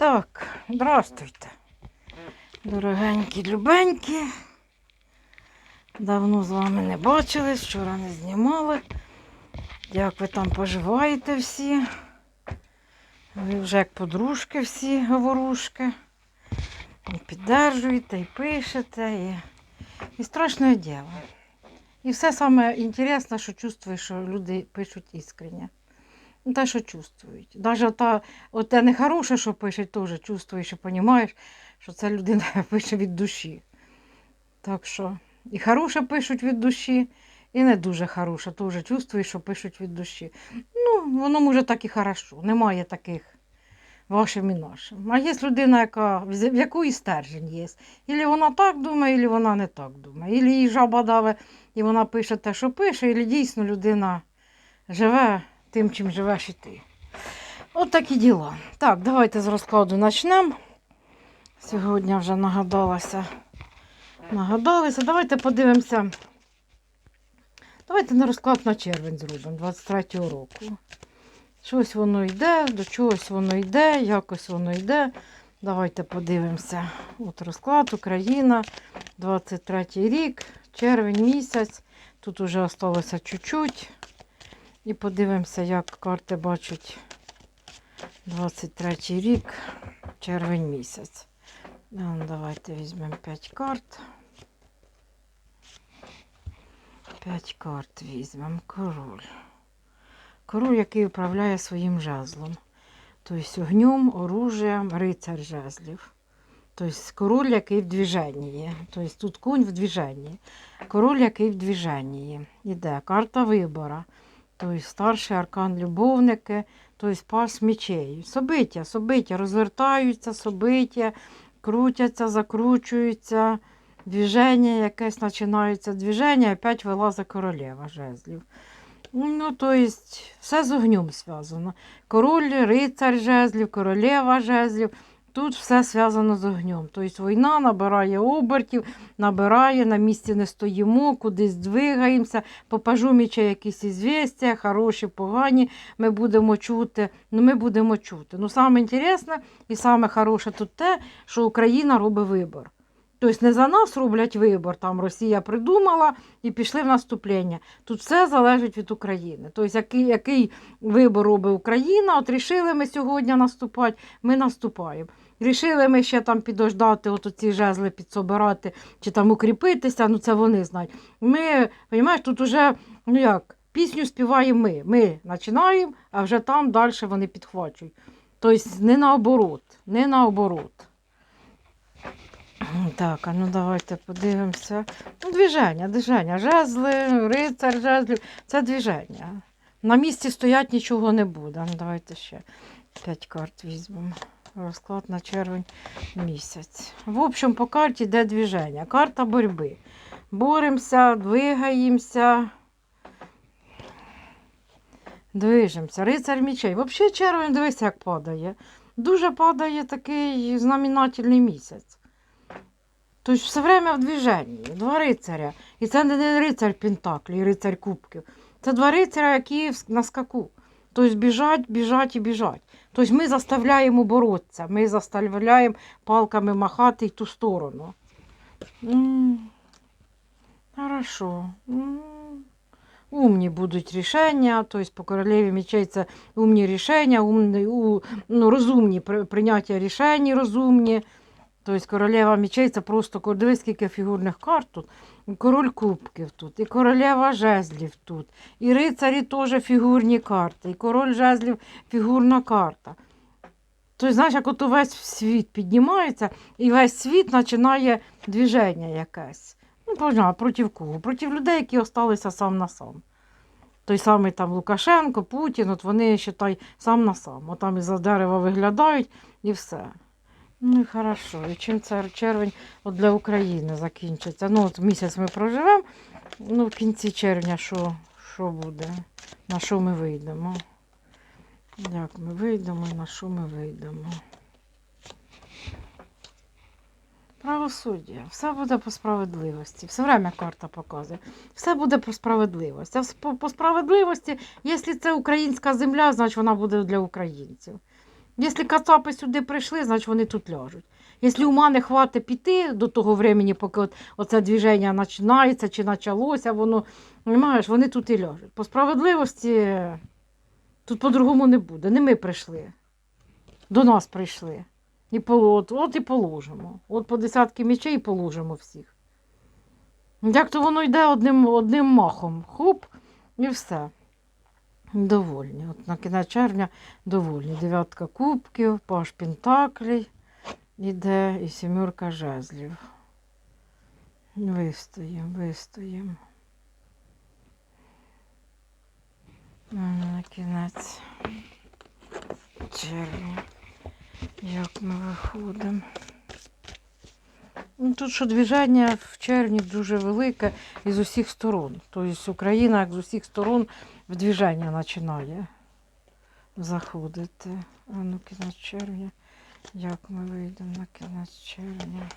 Так, здравствуйте. Дорогенькі, любенькі. Давно з вами не бачились, вчора не знімали. Як ви там поживаєте всі? Ви вже як подружки всі говорушки. І піддержуєте, і пишете, і, і страшне діло. І все саме інтересне, що чувствуєш, що люди пишуть іскренне. Ну, те, що чувствують. Навіть та, те нехороше, що пишуть, теж чувствуєш і розумієш, що це людина пише від душі. Так що і хороше пишуть від душі, і не дуже хороше, теж чувствуєш, що пишуть від душі. Ну, воно може так і хорошо. Немає таких вашим і нашим. А є людина, яка, в якої стержень є. Ілі вона так думає, ілі вона не так думає. Ілі їй жаба даве, і вона пише те, що пише, ілі дійсно людина живе тим, чим живеш і ти. От такі діла. Так, давайте з розкладу почнемо. Сьогодні вже нагадалася. Нагадалися. Давайте подивимося. Давайте на розклад на червень зробимо 23-го року. Щось воно йде, до чогось воно йде, якось воно йде. Давайте подивимося. От розклад Україна, 23 рік, червень місяць. Тут вже залишилося чуть-чуть. І подивимося, як карти бачать 23 рік, червень місяць. Ну, Давайте візьмемо 5 карт. 5 карт візьмемо. Король. Король, який управляє своїм жезлом. Тобто огнем, оружием, рицар жезлів. Тобто король, який в движенні. Тобто тут кунь в движенні. Король, який в движенні. Іде карта вибора. Тобто старший аркан любовники, тобто пас мечей. Собиття, собиття, розвертаються, собиття, крутяться, закручуються, движення якесь починається движення, і опять вилазить королева жезлів. Ну, тобто, все з огнем зв'язано. Король, рицар жезлів, королева жезлів. Тут все зв'язано з огнем. Тобто війна набирає обертів, набирає, на місці не стоїмо, кудись двигаємося, по пажуміча якісь ізвістя, хороші, погані, ми будемо чути. Ну, ми будемо чути. Ну, саме інтересне і саме хороше тут те, що Україна робить вибор. Тобто не за нас роблять вибор, там Росія придумала і пішли в наступлення. Тут все залежить від України. Тобто, який, який вибор робить Україна, от рішили ми сьогодні наступати, ми наступаємо. Рішили ми ще там підождати, от ці жезли підсобирати чи там укріпитися, ну це вони знають. Ми, розумієш, тут уже, ну як, пісню співаємо ми. Ми починаємо, а вже там далі вони підхвачують. Тобто не наоборот, не наоборот. Так, а ну давайте подивимося. Ну, движення, движення. Жезли, рицар, жезлів. Це движення. На місці стоять нічого не буде. Ну, давайте ще 5 карт візьмемо. Розклад на червень місяць. В общем, по карті йде движення. Карта боротьби. Боремося, двигаємося. Движемося. Рицар мічей. Взагалі червень, дивися, як падає. Дуже падає такий знаменательний місяць. Тобто все время в движенні. Два рицаря. І це не рицар Пентаклі, рицар Кубків. Це два рицаря, які на скаку. Тобто біжать, біжать і біжать. Тобто ми заставляємо боротися, ми заставляємо палками махати в ту сторону. Хорошо. Умні будуть рішення, тобто по королеві мечей це умні рішення, умні, у, ну, розумні прийняття рішень розумні. Тобто королева мечей це просто дивись, скільки фігурних карт тут. Король кубків тут, і королева жезлів тут, і рицарі теж фігурні карти, і король жезлів фігурна карта. Тобто, знаєш, як от увесь світ піднімається, і весь світ починає движення якесь. Ну, понятно, проти кого? Проти людей, які залишилися сам на сам. Той самий там Лукашенко, Путін, от вони, считай, сам на сам. От там із-за дерева виглядають і все. Ну і хорошо. І чим це червень от для України закінчиться? Ну, от місяць ми проживемо, ну в кінці червня що, що буде? На що ми вийдемо? Як ми вийдемо і на що ми вийдемо? Правосуддя. Все буде по справедливості. Все время карта показує. Все буде по справедливості. А по, справедливості, якщо це українська земля, значить вона буде для українців. Якщо кацапи сюди прийшли, значить вони тут ляжуть. Якщо ума не хватить піти до того времени, поки от, оце движення починається чи почалося, воно, розумієш, вони тут і ляжуть. По справедливості тут по-другому не буде. Не ми прийшли. До нас прийшли. І от, от і положимо. От по десятки мічей і положимо всіх. Як то воно йде одним, одним махом. Хоп, і все. Довольні. От на кінець червня довольні. Дев'ятка кубків, паш пентаклей іде і сімерка жезлів. Вистоїмо, вистоїмо. На кінець червня. Як ми виходимо? Ну, тут що движення в червні дуже велике і з усіх сторон. Тобто Україна як з усіх сторон в движення починає заходити. А ну кінець червня. Як ми вийдемо на кінець червня?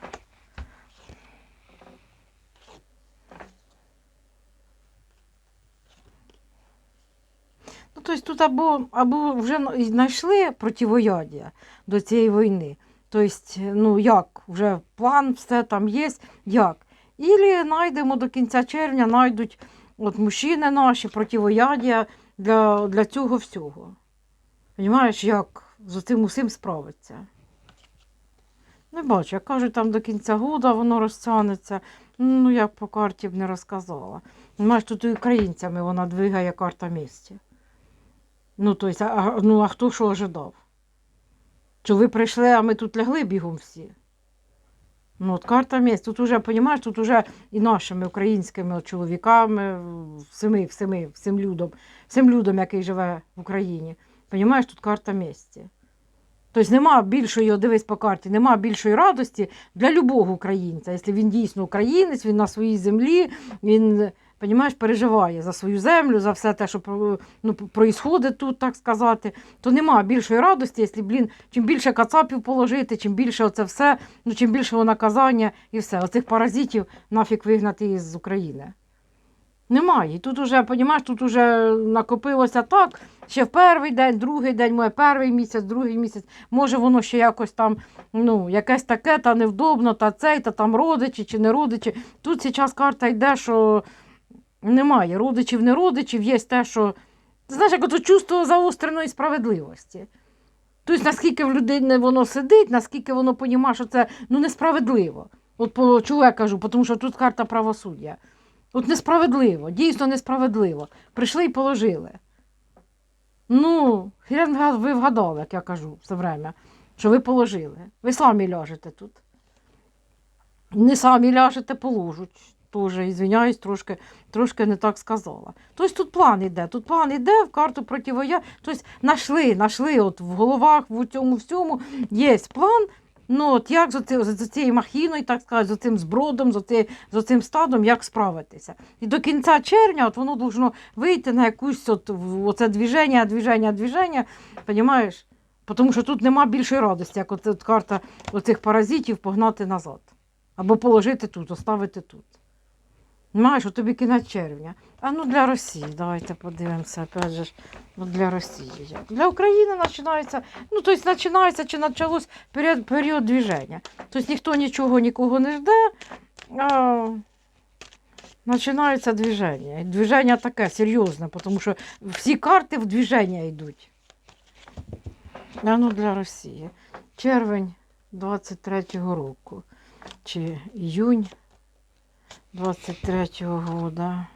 Ну, тобто тут або, або вже знайшли противоядія до цієї війни. Тобто, ну як, вже план, все там є, як. Ілі знайдемо до кінця червня, знайдуть от мужчини наші противоядія для, для цього всього. Понімаєш, як з цим усім справиться? Не бачу, як кажуть, там до кінця года воно розтягнеться. Ну, як по карті б не розказала. Знаєш, тут і українцями вона двигає карта місті. Ну, то есть, а, а- ну, а хто що ожидав? Що ви прийшли, а ми тут лягли бігом всі? Ну, от карта місць. Тут уже, понімаєш, тут уже і нашими українськими чоловіками, всіми, всіми, всім людом, всім людом, який живе в Україні. Понімаєш, тут карта місці. Тобто нема більшої, дивись по карті, нема більшої радості для любого українця. Якщо він дійсно українець, він на своїй землі, він, понімаєш, переживає за свою землю, за все те, що ну, проїсходить тут, так сказати, то нема більшої радості, якщо, блін, чим більше кацапів положити, чим більше оце все, ну чим більше наказання і все. Оцих паразитів нафіг вигнати із України. Немає. І тут уже, понімаєш, тут уже накопилося так. Ще в перший день, другий день, моє перший місяць, другий місяць. Може, воно ще якось там, ну, якесь таке, та невдобно, та цей, та там родичі чи не родичі. Тут зараз карта йде, що немає родичів, не родичів, є те, що. Знаєш, як ото чувство заостреної справедливості. Тобто, наскільки в людини воно сидить, наскільки воно понімає, що це ну, несправедливо. От по чого я кажу, тому що тут карта правосуддя. От несправедливо, дійсно несправедливо. Прийшли і положили. Ну, хрен ви вгадали, як я кажу все время, що ви положили. Ви самі ляжете тут. Не самі ляжете, положуть. Тоже, ізвиняюсь, трошки, трошки не так сказала. Тобто тут план іде, тут план іде в карту противоя. Тобто нашли, нашли от в головах, в цьому всьому є план. Ну, от як з, оці, з цією махіною, так сказати, з цим збродом, з, оці, з цим стадом, як справитися. І до кінця червня от воно должно вийти на якусь от, оце движення, движення, движення, розумієш? Тому що тут нема більшої радості, як от, от карта оцих паразитів погнати назад. Або положити тут, оставити тут. Маєш, от тобі кінець червня. А ну для Росії, давайте подивимося, опять же, ну для Росії. Для України починається, ну тобто починається чи почалось період, період движення. Тобто ніхто нічого нікого не жде, а починається движення. І движення таке серйозне, тому що всі карти в движення йдуть. А ну для Росії. Червень 23-го року. Чи іюнь 23-го года.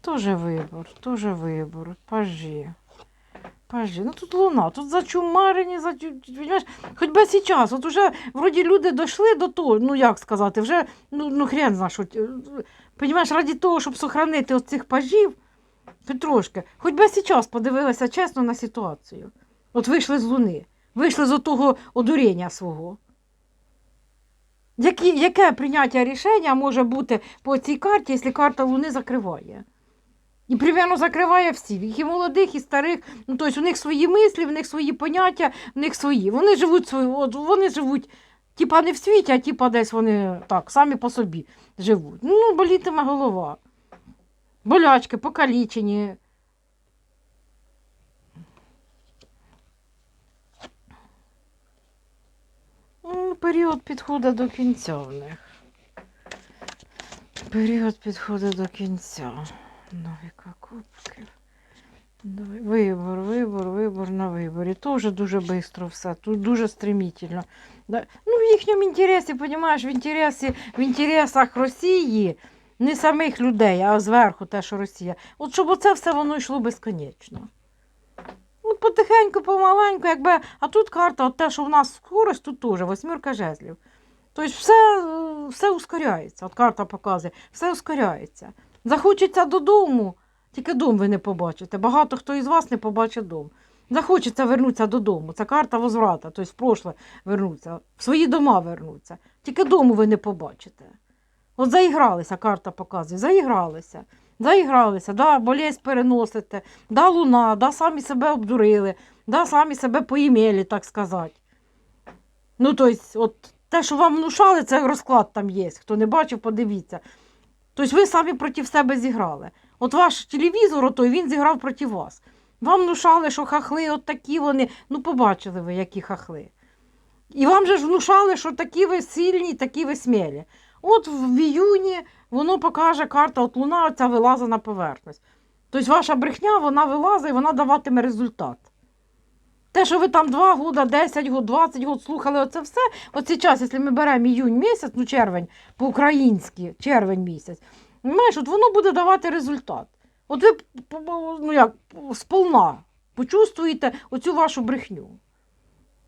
Тоже вибор, тоже вибор. Пажі. Пажі. Ну тут луна, тут зачумарені, зачу... Понимаєш? Хоч би зараз. От уже вроді люди дійшли до того, ну як сказати, вже ну, ну хрен зна, що. Раді того, щоб сохранити от цих пажів, хоч трошки, хоч би зараз подивилися чесно на ситуацію. От вийшли з луни, вийшли з того одуріння свого. Які, яке прийняття рішення може бути по цій карті, якщо карта Луни закриває? І примерно закриває всіх, і молодих, і старих. Ну, тобто у них свої мислі, в них свої поняття, в них свої. Вони живуть свою, от вони живуть, типа не в світі, а типа десь вони так, самі по собі живуть. Ну, болітиме голова. Болячки, покалічені. Період підходить до кінця в них. Період підходить до кінця. Новіка кубків. Вибор, вибор, вибор на виборі. Тоже дуже швидко все. Тут дуже стремительно. Ну, в їхньому інтересі, розумієш, в, інтересі, в інтересах Росії, не самих людей, а зверху те, що Росія. От щоб оце все воно йшло безконечно. Потихеньку, помаленьку, якби. А тут карта, от те, що в нас скорость, тут теж восьмірка жезлів. Тобто все, все ускоряється. От карта показує, все ускоряється. Захочеться додому, тільки дом ви не побачите. Багато хто із вас не побачить дом. Захочеться вернутися додому. Це карта возврата, тобто в прошле вернуться, в свої дома вернуться. Тільки дому ви не побачите. От заігралися, карта показує, заігралися. Заігралися, да, болезнь переносите, да, луна, да, самі себе обдурили, да, самі себе поімели, так сказати. Ну, тобто, от те, що вам внушали, це розклад там є. Хто не бачив, подивіться. Тобто ви самі проти себе зіграли. От ваш телевізор, отой, він зіграв проти вас. Вам внушали, що хахли от такі вони. Ну, побачили ви, які хахли. І вам же ж внушали, що такі ви сильні, такі ви смілі. От в іюні воно покаже карта, от луна оця вилазить на поверхність. Тобто ваша брехня, вона вилазить і вона даватиме результат. Те, що ви там 2 года, 10 год, 20 год слухали оце все, от зараз, якщо ми беремо іюнь місяць, ну червень по-українськи, червень місяць, знаєш, от воно буде давати результат. От ви ну як, сполна почувствуєте оцю вашу брехню.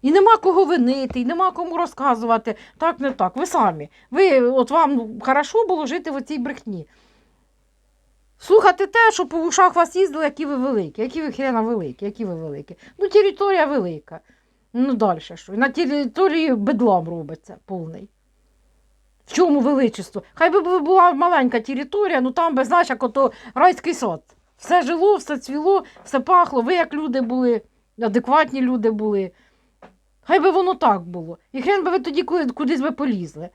І нема кого винити, і нема кому розказувати. Так, не так. Ви самі. Ви, от вам хорошо було жити в цій брехні. Слухати те, що по ушах вас їздили, які ви великі, які ви хрена великі, які ви великі. Ну, територія велика. Ну, далі що? На території бедлам робиться повний. В чому величество? Хай би була маленька територія, ну там би, знаєш, як ото райський сад. Все жило, все цвіло, все пахло. Ви як люди були, адекватні люди були. Хай би воно так було. І хрен би ви тоді кудись би полізли.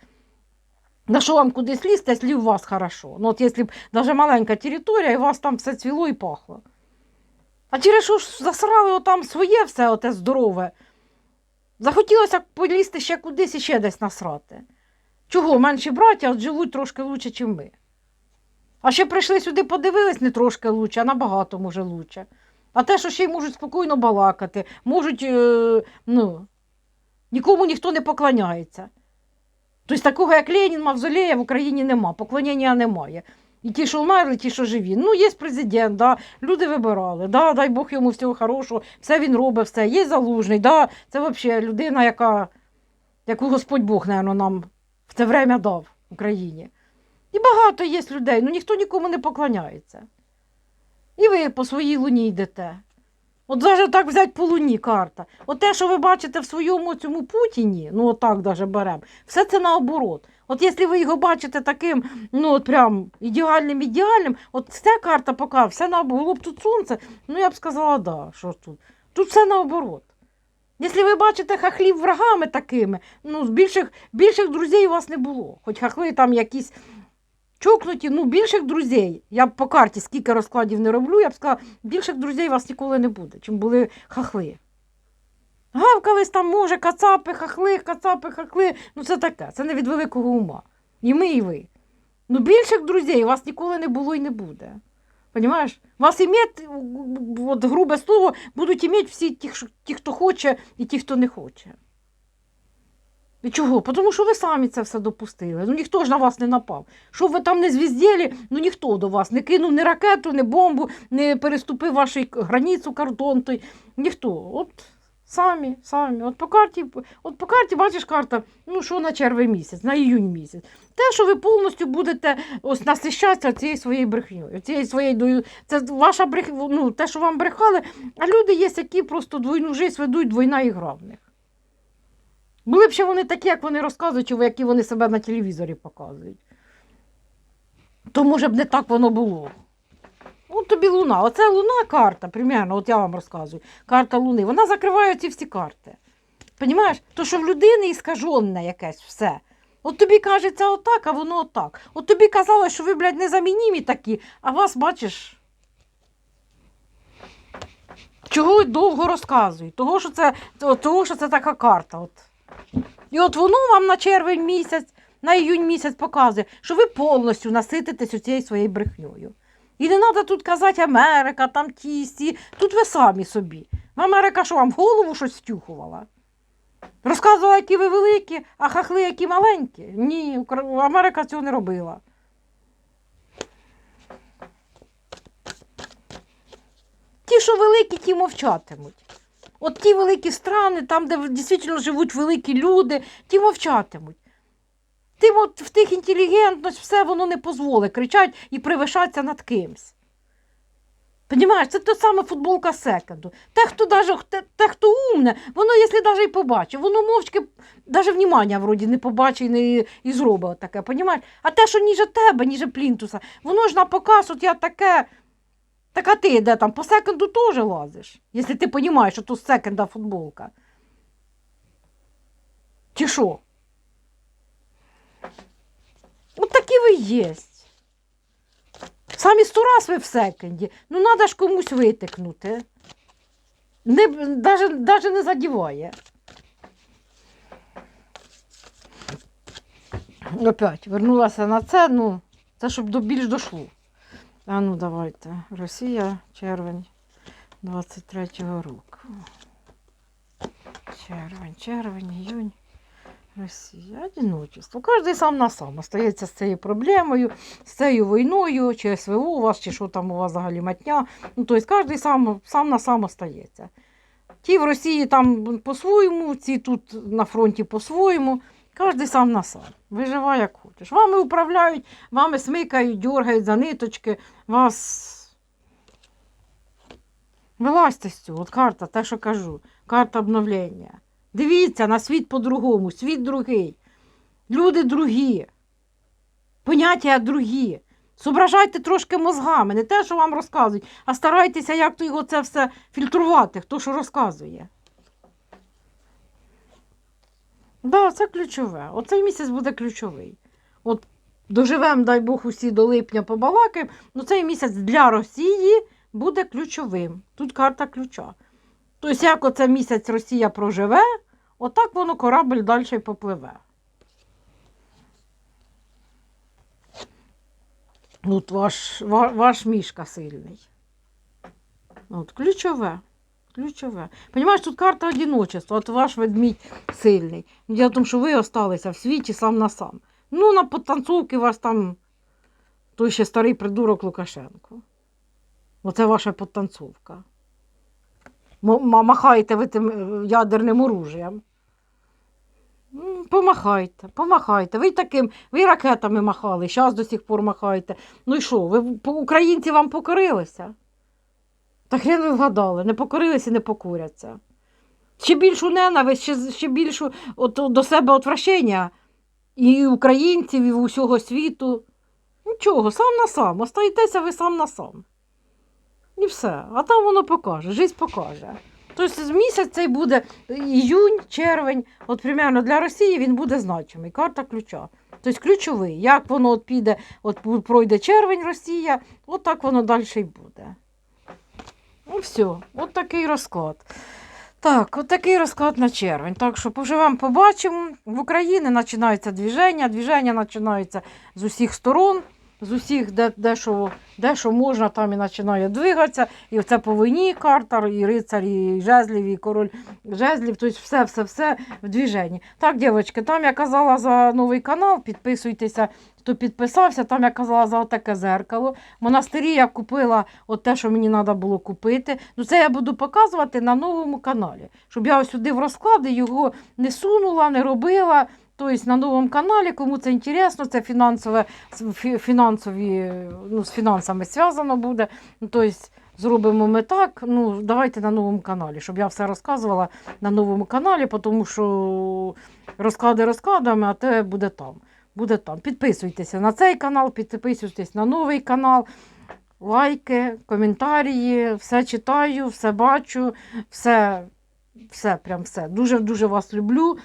На що вам кудись лізти, якщо у вас хорошо. Ну, от якщо б навіть маленька територія, і у вас там все цвіло і пахло. А через що ж засрали отам своє все оте здорове. Захотілося б полізти ще кудись і ще десь насрати. Чого? Менші браття живуть трошки лучше, ніж ми. А ще прийшли сюди, подивились не трошки лучше, а набагато може лучше. А те, що ще й можуть спокійно балакати, можуть, е, ну, нікому ніхто не поклоняється. Тобто такого, як Ленін, Мавзолея в Україні нема, поклонення немає. І ті, що вмерли, ті, що живі. Ну, є президент, да, люди вибирали, да, дай Бог йому всього хорошого, все він робить, все. Є залужний, да, це взагалі людина, яка, яку Господь Бог, напевно, нам в це время дав в Україні. І багато є людей, ну ніхто нікому не поклоняється. І ви по своїй луні йдете. От навіть так взяти по луні карта. От те, що ви бачите в своєму цьому Путіні, ну отак даже беремо, все це наоборот. От якщо ви його бачите таким, ну от прям ідеальним ідеальним, от ця карта поки все наоборот, було б тут сонце, ну я б сказала, да, що ж тут. Тут все наоборот. Якщо ви бачите хахлів врагами такими, ну більших, більших друзей у вас не було. Хоч хахли там якісь чокнуті, ну більших друзей. Я по карті скільки розкладів не роблю, я б сказала, більших друзей у вас ніколи не буде, чим були хахли. Гавкались там, може, кацапи, хахли, кацапи, хахли. Ну це таке, це не від великого ума. І ми, і ви. Ну, більших друзей у вас ніколи не було і не буде. Понимаєш? Вас іметь, от грубе слово, будуть іметь всі ті, хто хоче, і ті, хто не хоче. І чого? Тому що ви самі це все допустили. Ну ніхто ж на вас не напав. Що ви там не звіздєлі, ну ніхто до вас не кинув ні ракету, ні бомбу, не переступив вашу границю, кордон той. Ніхто. От самі, самі. От по карті, от по карті бачиш карта, ну що на червень місяць, на іюнь місяць. Те, що ви повністю будете ось насищатися цією своєю брехньою, цією своєю. Це ваша брех... ну, те, що вам брехали, а люди є, які просто двойну життя ведуть, двойна ігра в них. Були б ще вони такі, як вони розказують, чи які вони себе на телевізорі показують. То, може б, не так воно було. От тобі луна. Оце луна карта, примерно, от я вам розказую. Карта Луни. Вона закриває ці всі карти. Понімаєш? То, що в людини іскажене якесь все. От тобі кажеться отак, а воно отак. От тобі казали, що ви, блядь, незамінімі такі, а вас, бачиш. Чого довго розказують? Того, що це, того, що це така карта. От. І от воно вам на червень місяць, на іюнь місяць показує, що ви повністю насититесь цією своєю брехньою. І не треба тут казати Америка, там ті, сі. Тут ви самі собі. Америка що вам в голову щось втюхувала? Розказувала, які ви великі, а хахли, які маленькі. Ні, Америка цього не робила. Ті, що великі, ті мовчатимуть. От ті великі страни, там, де дійсно живуть великі люди, ті мовчатимуть. Тим от в тих інтелігентність все воно не дозволить кричать і привишатися над кимсь. Понімаєш, це та сама футболка секонду. Те, хто даже, те, те, хто умне, воно, якщо навіть і побачить, воно мовчки навіть внимання вроді не побачить і, не, і зробить таке, понімаєш? А те, що ніже тебе, ніже плінтуса, воно ж на показ, от я таке. Так а ти де там? По секонду теж лазиш, якщо ти розумієш, що то з секонда футболка. Чи що? От такі ви єсть. Самі сто раз ви в секонді. Ну, треба ж комусь витикнути. Не, даже, даже не задіває. Опять вернулася на це, ну, це щоб до, більш дошло. А ну давайте. Росія, червень 23-го року. Червень, червень, іюнь. Росія, одиночество. Кожен сам на сам остається з цією проблемою, з цією війною, чи СВО у вас, чи що там у вас взагалі матня. Ну, тобто кожен сам, сам на сам остається. Ті в Росії там по-своєму, ці тут на фронті по-своєму. Кожен сам на сам. Виживай як хочеш. Вами управляють, вами смикають, дергають за ниточки, вас. Вилазьте з цього. От карта, те, що кажу, карта обновлення. Дивіться на світ по-другому, світ другий. Люди другі. Поняття другі. Зображайте трошки мозгами, не те, що вам розказують, а старайтеся, як то його це все фільтрувати, хто що розказує. Так, да, це ключове. Оцей місяць буде ключовий. От доживемо, дай Бог, усі до липня побалакаємо, ну цей місяць для Росії буде ключовим. Тут карта ключа. Тобто, як оце місяць Росія проживе, отак воно корабль далі попливе. От ваш, ва- ваш мішка сильний. От, ключове. Ключове. Понимаєш, тут карта одиночества, от ваш ведмідь сильний. Діло в тому, що ви осталися в світі сам на сам. Ну, на потанцовки вас там той ще старий придурок Лукашенко. Оце ваша потанцовка. М- м- махаєте ви тим е, ядерним оружієм. Помахайте, помахайте. Ви таким, ви ракетами махали, зараз до сих пор махаєте. Ну і що, ви українці вам покорилися? Та хрен ви вгадали, не покорилися і не покуряться. Ще більшу ненависть, ще, ще більшу от, до себе отвращення і українців, і усього світу. Нічого, сам на сам. Остаєтеся ви сам на сам. І все. А там воно покаже, життя покаже. Тобто з місяць цей буде іюнь, червень, от примерно для Росії він буде значимий. Карта ключа. Тобто ключовий. Як воно от піде, от пройде червень Росія, от так воно далі й буде. Ну все, от такий розклад. Так, от такий розклад на червень. Так що поживемо, побачимо. В Україні починаються движення. Движення починаються з усіх сторон, з усіх, де, де, що, де що можна, там і починає двигатися. І це по війні карта, і рицар, і жезлів, і король жезлів. Тобто все, все, все в движенні. Так, дівчатки, там я казала за новий канал, підписуйтеся, хто підписався, там я казала за отаке зеркало. В монастирі я купила от те, що мені треба було купити. Ну, це я буду показувати на новому каналі, щоб я сюди в розклади його не сунула, не робила. Тобто на новому каналі, кому це інтересно, це фінансове, фінансові, ну, з фінансами зв'язано буде. Ну, тобто зробимо ми так. Ну, давайте на новому каналі, щоб я все розказувала на новому каналі, тому що розклади розкладами, а те буде там. Буде там. Підписуйтеся на цей канал, підписуйтесь на новий канал. Лайки, коментарі, все читаю, все бачу, все, все, прям все. Дуже-дуже вас люблю.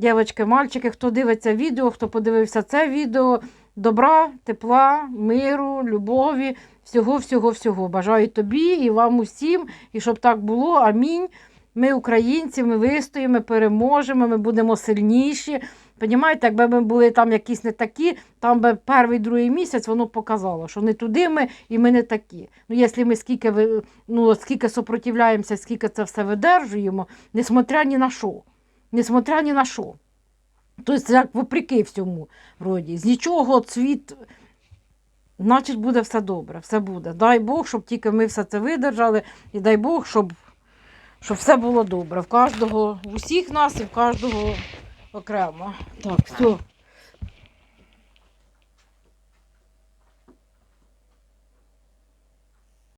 Дівчатки, мальчики, хто дивиться відео, хто подивився це відео, добра, тепла, миру, любові, всього, всього, всього. Бажаю тобі і вам усім, і щоб так було. Амінь. Ми українці, ми вистоїмо, ми переможемо, ми будемо сильніші. Понімаєте, якби ми були там якісь не такі, там би перший, другий місяць воно показало, що не туди ми і ми не такі. Ну, якщо ми скільки, ну, скільки сопротивляємося, скільки це все видержуємо, несмотря ні на що. Несмотря ні на що. Тобто, як вопреки всьому, вроді, з нічого світ, значить, буде все добре, все буде. Дай Бог, щоб тільки ми все це видержали, і дай Бог, щоб, щоб все було добре. В кожного, в усіх нас і в кожного окремо. Так, все.